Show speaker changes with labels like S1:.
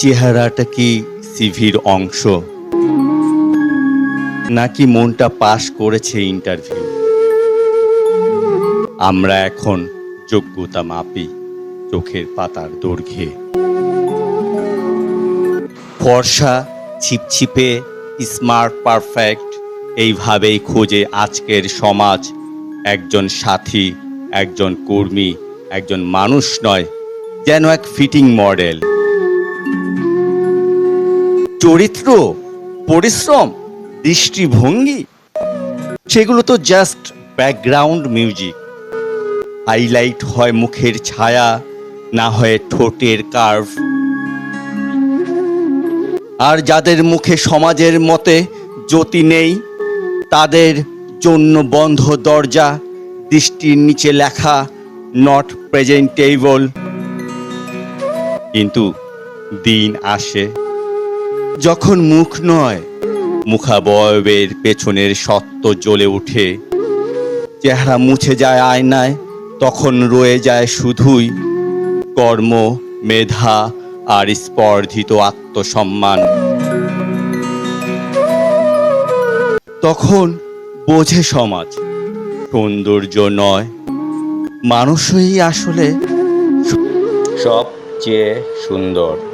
S1: চেহারাটা কি সিভির অংশ? নাকি মনটা পাশ করেছে ইন্টারভিউ আমরা এখন যোগ্যতা মাপি, চোখের পাতার দৈর্ঘ্যে। ফর্সা, ছিপছিপে স্মার্ট পারফেক্ট এইভাবেই খোঁজে আজকের সমাজ। একজন সাথী, একজন কর্মী, একজন মানুষ নয়, যেন এক ফিটিং মডেল চরিত্র, পরিশ্রম, দৃষ্টিভঙ্গি, সেগুলো তো জাস্ট ব্যাকগ্রাউন্ড মিউজিক হাইলাইট হয় মুখের ছায়া, না হয় ঠোঁটের কার্ভ আর যাদের মুখে সমাজের মতে জ্যোতি নেই, তাদের জন্য বন্ধ দরজা, দৃষ্টির নিচে লেখা নট প্রেজেন্টেবল কিন্তু দিন আসে। যখন মুখ নয় মুখাবয়বের পেছনের সত্য জ্বলে ওঠে চেহারা মুছে যায় আয়নায় তখন রয়ে যায় শুধুই কর্ম মেধা আর স্পর্ধিত আত্মসম্মান। তখন বোঝে সমাজ সৌন্দর্য নয়। মানুষই আসলে সবচেয়ে সুন্দর।